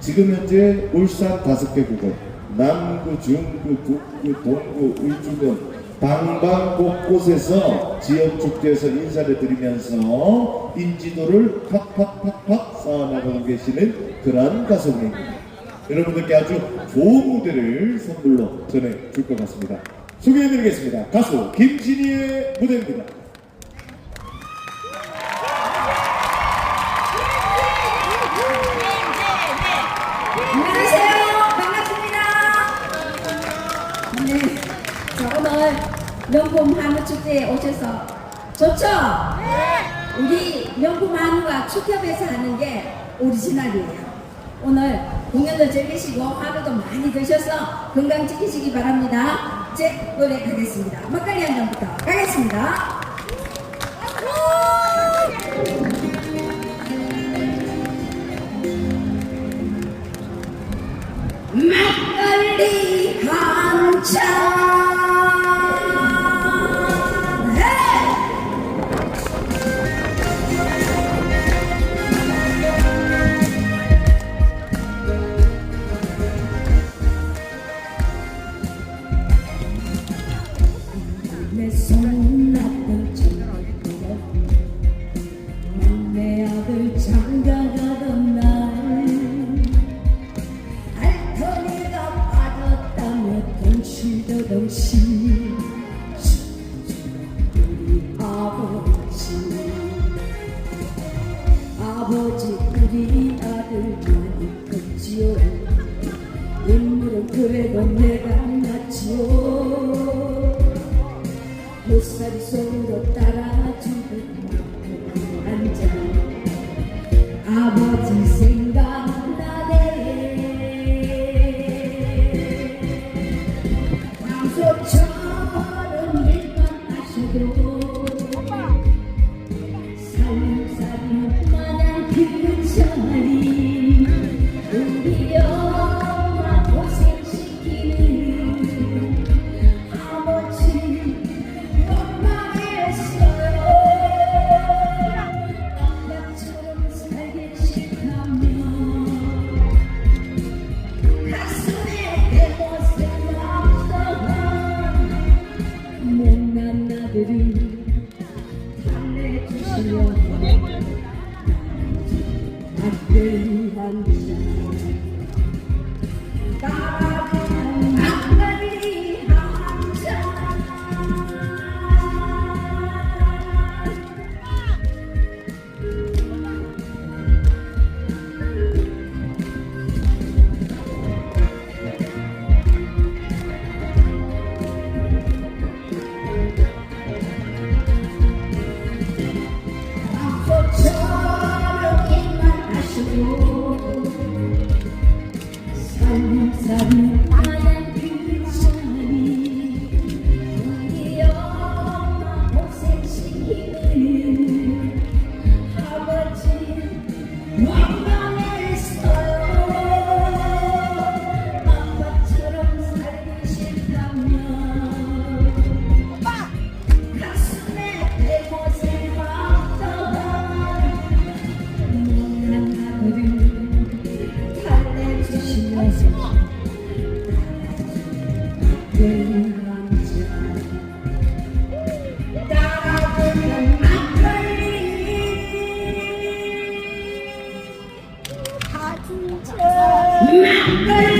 지금 현재 울산 다섯 개 구군, 남구, 중구, 북구, 동구, 울주 등 방방 곳곳에서 지역 축제에서 인사를 드리면서 인지도를 팍팍팍팍 쌓아나가고 계시는 그러한 가수분입니다. 여러분들께 아주 좋은 무대를 선물로 전해줄 것 같습니다. 소개해드리겠습니다. 가수 김진희의 무대입니다. 명품 한우 축제에 오셔서 좋죠? 우리 명품 한우가 축협에서 하는 게 오리지널이에요. 오늘 공연도 즐기시고 한우도 많이 드셔서 건강 지키시기 바랍니다. 제 노래 가겠습니다. 막걸리 한 잔부터 가겠습니다. 막걸리 한 잔. 덩실더덩실 우리 아버지 아버지 우리 아들 많이 컸지요 인물은 그래도 내가 낫지요 못살이 손으로 따라주던 앉아 아버지 생 일만 막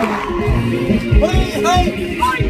가겠습니다 허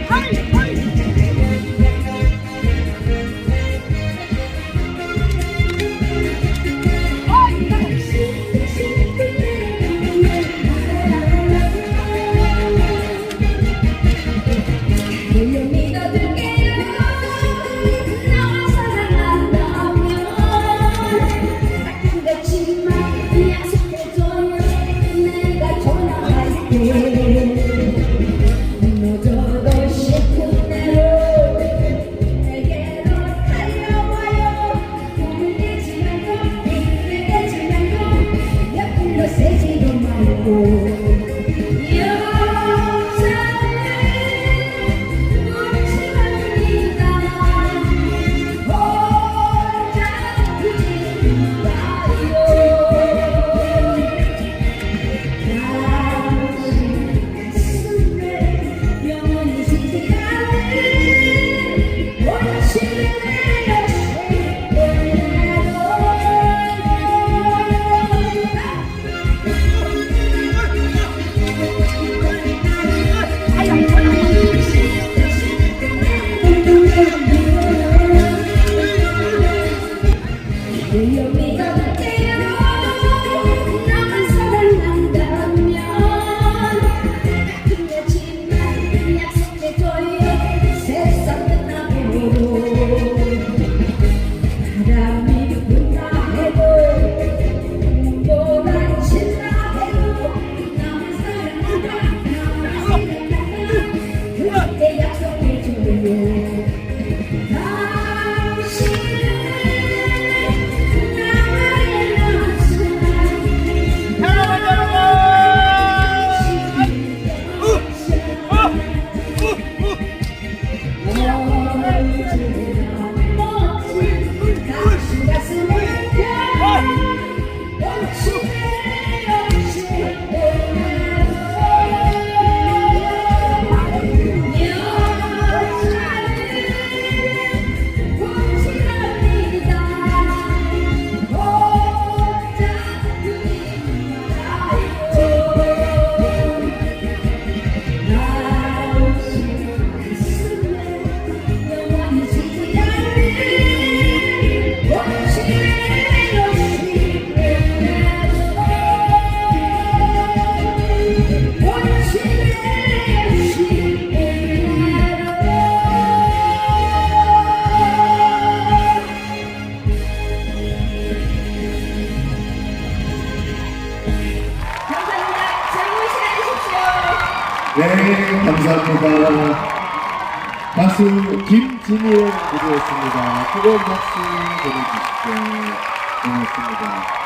김진희의 무대였습니다. 뜨거운 박수 보내주십시오. 고맙습니다.